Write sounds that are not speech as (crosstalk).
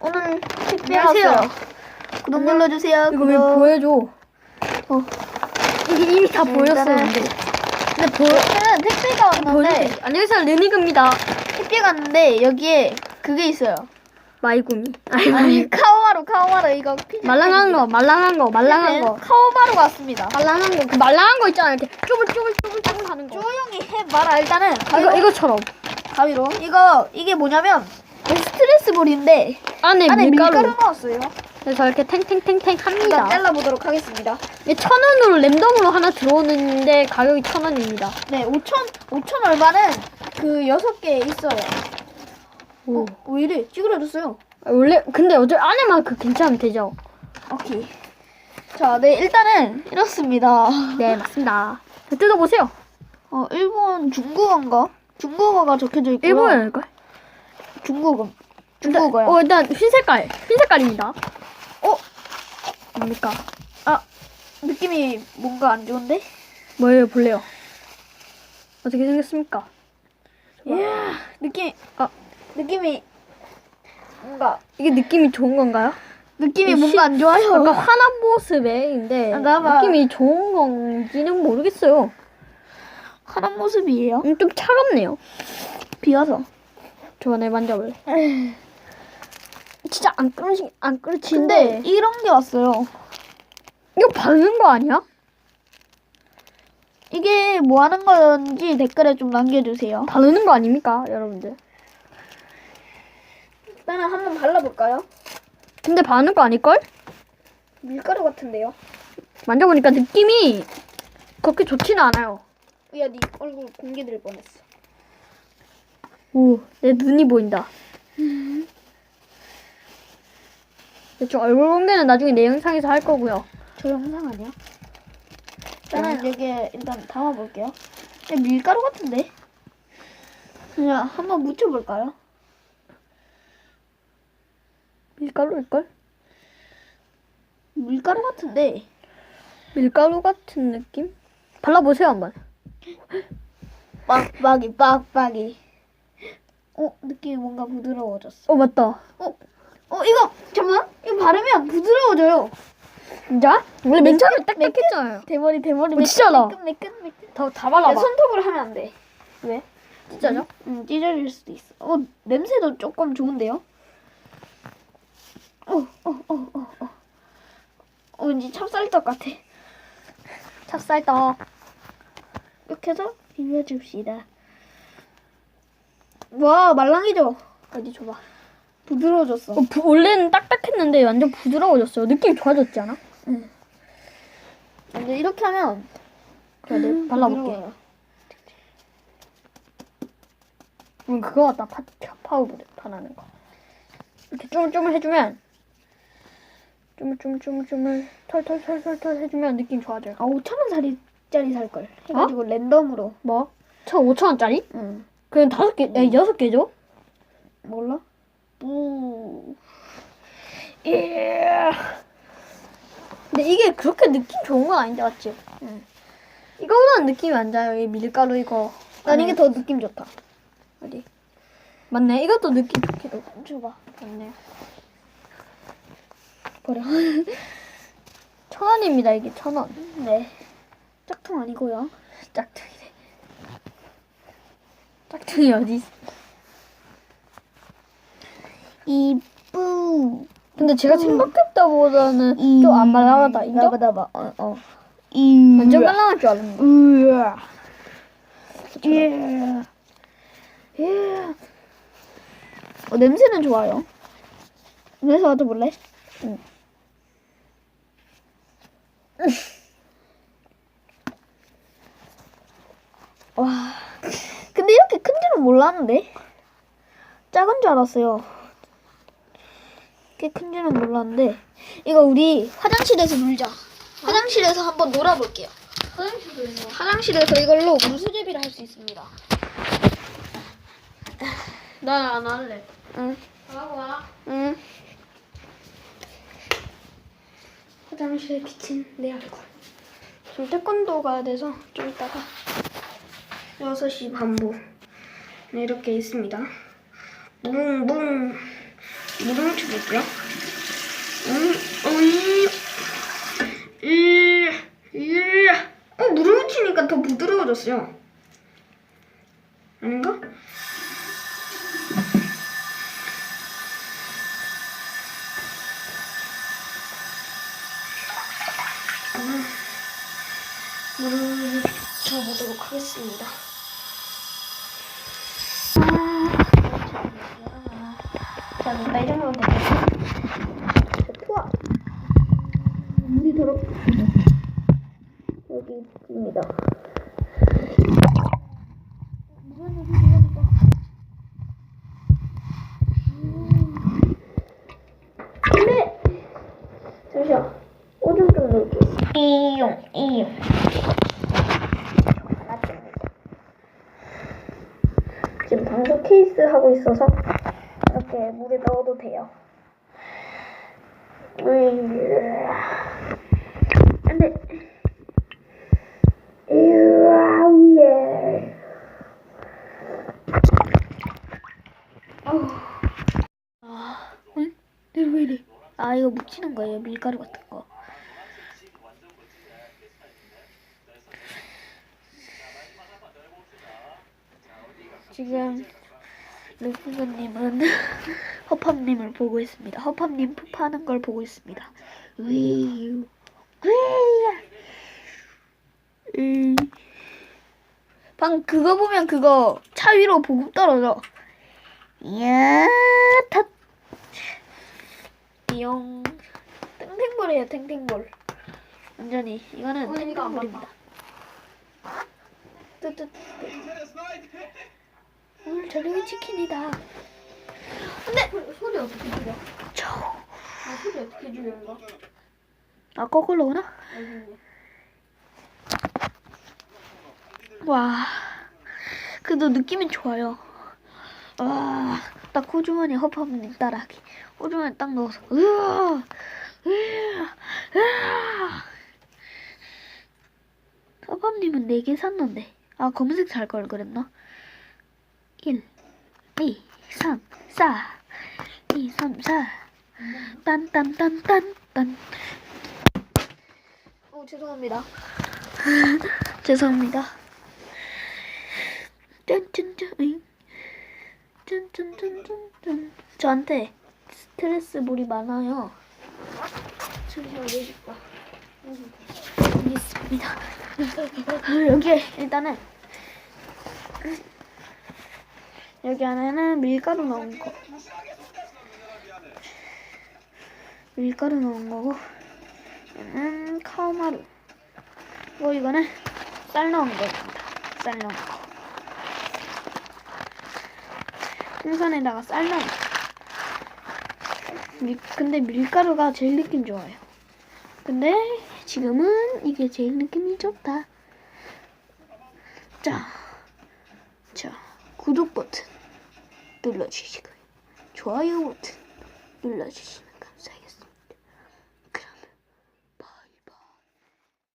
오늘 택배 안녕하세요. 왔어요. 구독 눌러주세요. 이거 왜 구독. 보여줘? 어. 이게 이미 다 네, 보였었는데. 근데 보여. 여기는 택배가 보여줘. 왔는데 안녕하세요, 르니그입니다. 택배가 왔는데 여기에 그게 있어요. 마이구미. 아니, 아니 카오마루 카오마루 이거 피자 말랑한 거, 말랑한 거, 말랑한 거. 카오마루가 왔습니다. 말랑한 거, 그 말랑한 거 있잖아. 이렇게 쪼글쪼글쪼글쪼글 하는 거. 조용히 해봐라 일단은 이거, 가위로, 이거처럼. 가위로 이거 이게 뭐냐면 스트레스 볼인데 안에, 안에 밀가루. 밀가루 넣었어요. 그래서 이렇게 탱탱탱탱 일단 합니다. 잘라보도록 하겠습니다. 이게 천 원으로 랜덤으로 하나 들어오는데 가격이 천 원입니다. 네 5천 5천 얼마는 그 여섯 개 있어요. 오. 왜 이래 찌그러졌어요. 원래, 근데 어제 안에만 그 괜찮으면 되죠? 오케이. 자, 네, 일단은 이렇습니다. 네, 맞습니다. 뜯어보세요. 어, 일본 중국어인가? 중국어가 적혀져 있고요. 일본어일걸? 중국어. 중국어야. 어, 일단 흰 색깔. 흰 색깔입니다. 어? 뭡니까? 아, 느낌이 뭔가 안 좋은데? 뭐예요, 볼래요? 어떻게 생겼습니까? 이야, 느낌, 아, 느낌이 뭔가, 이게 느낌이 좋은 건가요? 느낌이 이 뭔가 안 좋아요. 약간 화난 모습인데 아, 나봐. 느낌이 좋은 건지는 모르겠어요. 화난 모습이에요. 음, 좀 차갑네요. 비와서. 저번에 만져볼래. (laughs) 진짜 안 끊어지, 안 끊어지는데 이런 게 왔어요. 이거 바르는 거 아니야? 이게 뭐 하는 건지 댓글에 좀 남겨주세요. 바르는 거 아닙니까, 여러분들? 일단은 한번 발라볼까요? 근데 바르는 거 아닐걸? 밀가루 같은데요? 만져보니까 느낌이 그렇게 좋지는 않아요. 야, 네 얼굴 공개될 뻔했어. 오, 내 눈이 보인다. 저 얼굴 공개는 나중에 내 영상에서 할 거고요. 저 영상 아니야? 일단은 여기에 일단 담아볼게요. 야, 밀가루 같은데? 그냥 한번 묻혀볼까요? 밀가루일걸? 밀가루 같은데? 밀가루 같은 느낌? 발라보세요, 한번. (gasps) 빡빡이 빡빡이. 어 느낌이 뭔가 부드러워졌어. 어, 맞다. 어, 어 이거 잠만 이거 바르면 부드러워져요. 진짜? 원래 맨 처음에 딱딱했잖아요. 대머리 대머리 어, 진짜다. 매끈 매끈 매끈. 더, 다 야, 발라봐. 손톱으로 하면 안 돼. 왜? 진짜죠? 응 찢어질 수도 있어. 어 냄새도 조금 좋은데요? 어어 어어 어, 어, 어. 어, 왠지 찹쌀떡 같아. 찹쌀떡. 이렇게 해서 비벼줍시다. 와 말랑해져. 어디 줘봐. 부드러워졌어. 어, 부- 원래는 딱딱했는데 완전 부드러워졌어요. 느낌이 좋아졌지 않아? 근데 이렇게 하면 그래, 내가 발라볼게. 부드러워요. 음, 그거 같다. 파, 파우더 파나는 거. 이렇게 쪼물쪼물 해주면 쪼물쪼물쪼물쪼물 털털털털털 해주면 느낌 좋아져요. 아 5천 원짜리 살 걸. 해가지고 랜덤으로. 뭐? 저 5천 원짜리? 응. 그냥 다섯 개, 에 여섯 개죠? 몰라? 부. 예. 근데 이게 그렇게 느낌 좋은 건 아닌데 맞지? 응. 이거보다는 느낌이 안 좋아요. 이 밀가루 이거. 난 안에 이게 더 느낌 좋다. 어디? 맞네. 이것도 느낌 좋기도. 줘봐. 맞네. 버려. (laughs) 천 원입니다. 이게 천 원. 네. 짝퉁 아니고요. 짝퉁이네. 짝퉁이 어디 있어? 이뿌. 근데 제가 생각했다보다는 좀안 말랑하다. 인정? 나봐. 어 어. 이. 완전 말랑할 줄 알았는데. 으아. 예. 예. 어, 냄새는 좋아요. 냄새 맡아볼래? 응. 와. 근데 이렇게 큰 줄은 몰랐는데. 작은 줄 알았어요. 이렇게 큰 줄은 몰랐는데. 이거 우리 화장실에서 놀자. 화장실에서 한번 놀아볼게요. 화장실에서 이걸로 물수제비를 할 수 있습니다. 난안 할래. 응. 와. 응. 화장실에 비친 내 얼굴. 지금 태권도 가야 돼서 좀 이따가 6시 반부 네, 이렇게 있습니다. 뭉뭉 물을 묻혀볼게요. 음, 이, 이. 어, 물을 묻히니까 더 부드러워졌어요. 아닌가? 음, 물을 묻혀보도록 하겠습니다. 이따 이 정도면 되겠다. 투하. 물이 더럽습니다. 여기 입니다. 근데 잠시만 오줌 좀 넣을게요. 이용 이용. 지금 방석 케이스 하고 있어서 이렇게 물에 넣어도 돼요. 안돼. 예. 아, 응? 왜 이래? 아, 이거 묻히는 거예요. 밀가루 같은 거. 지금 루프브님은 (laughs) 허팝님을 보고 있습니다. 허팝님 푸파하는 걸 보고 있습니다. 위유, 위유. 음. 방 그거 보면 그거 차 위로 보급 떨어져. 이야, 탓. 띠용. 탱탱볼이에요, 탱탱볼. 완전히 이거는 탱탱볼입니다. 뜨뜨. 오늘 저녁은 치킨이다. 근데 소리 어떻게 들려? 저. 아, 소리 어떻게 들려는 거? 아 거꾸로 오나? 알겠네. 와. 그래도 느낌이 좋아요. 와. 딱 호주머니 허파님 따라하기. 호주머니 딱 넣어서. 으아. 으아. 으아. 허팝님은 4개 샀는데. 아 검은색 살 걸 그랬나? 1, 2, 3, 4. 2, 3, 4. 딴딴딴딴딴. 어 죄송합니다. (laughs) 죄송합니다. 짠짠짠. 짠짠짠짠짠. 저한테 스트레스볼이 많아요. 잠시만 내줄까? 여기 있습니다. 여기 일단은 여기 안에는 밀가루 넣은 거. 밀가루 넣은 거고 얘는 카오마루. 그리고 이거는 쌀 넣은 거입니다. 쌀 넣은 거. 풍선에다가 쌀 넣은 거. 밀, 근데 밀가루가 제일 느낌 좋아요. 근데 지금은 이게 제일 느낌이 좋다. 자, 자 구독 버튼 눌러주시고요. 좋아요 버튼 눌러주시면